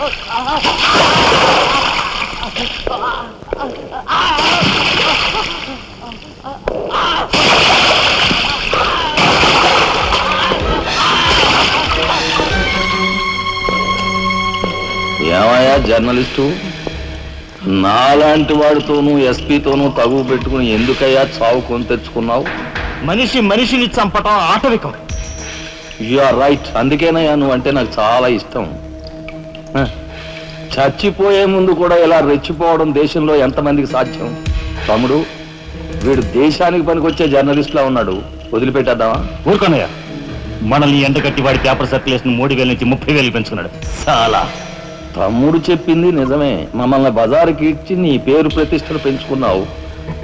ఏమయ్యా జర్నలిస్టు? నాలాంటి వాడితోనూ ఎస్పీతోనూ తగువ పెట్టుకుని ఎందుకయ్యా చావు కొని తెచ్చుకున్నావు? మనిషి మనిషిని చంపటం ఆటవికం. You are right. అందుకేనయ్యా నువ్వు అంటే నాకు చాలా ఇష్టం. చచ్చిపోయే ముందు కూడా ఇలా రెచ్చిపోవడం దేశంలో ఎంతమందికి సాధ్యం? తమ్ముడు వీడు దేశానికి పనికొచ్చే జర్నలిస్ట్లా ఉన్నాడు. వదిలిపెట్టేద్దామా? ఊరుకోనయ్య. మనల్ని ఎండగట్టి వాడి పేపర్ సర్క్యులేషన్ మూడు వేల నుంచి ముప్పై వేలు పెంచుకున్నాడు చాలా తమ్ముడు చెప్పింది నిజమే. మమ్మల్ని బజారుకి ఇచ్చి నీ పేరు ప్రతిష్టలు పెంచుకున్నావు.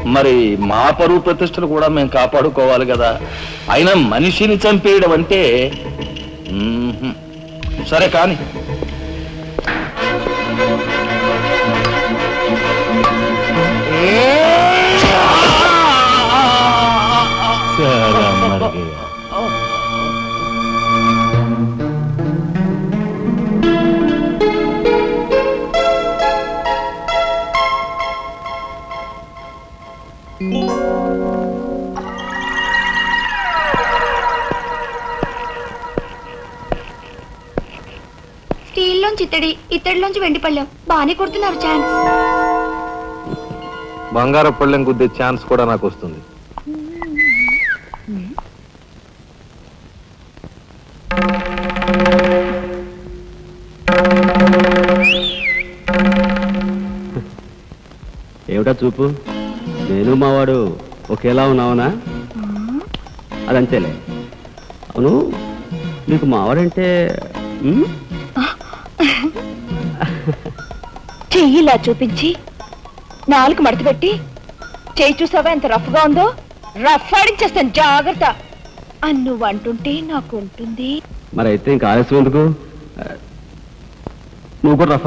మరి మా పరువు ప్రతిష్టలు కూడా మేము కాపాడుకోవాలి కదా. అయినా మనిషిని చంపేయడం అంటే. సరే కానీ మరి. స్టీల్లోంచి ఇత్తడి ఇత్తడిలోంచి వెండి పళ్ళెం బాగానే కొడుతున్నారు ఛాన్స్ బంగారు పళ్ళెం గుద్దే ఛాన్స్ కూడా నాకు వస్తుంది. ఏమిటా చూపు? నేను మావాడు ఒకేలా ఉన్నావునా? అదంతేలే. అవును నీకు మావాడంటే ఉమ్, చెయ్యిలా చూపించి నాలుగు మడత పెట్టి చెయ్యి చూసావా ఎంత రఫ్గా ఉందో? రఫ్ ఆడించేస్తాను జాగ్రత్త. అని నువ్వు అంటుంటే నాకు ఉంటుంది. మరైతే ఇంకా ఆలస్యం ఎందుకు? నువ్వు కూడా రఫ్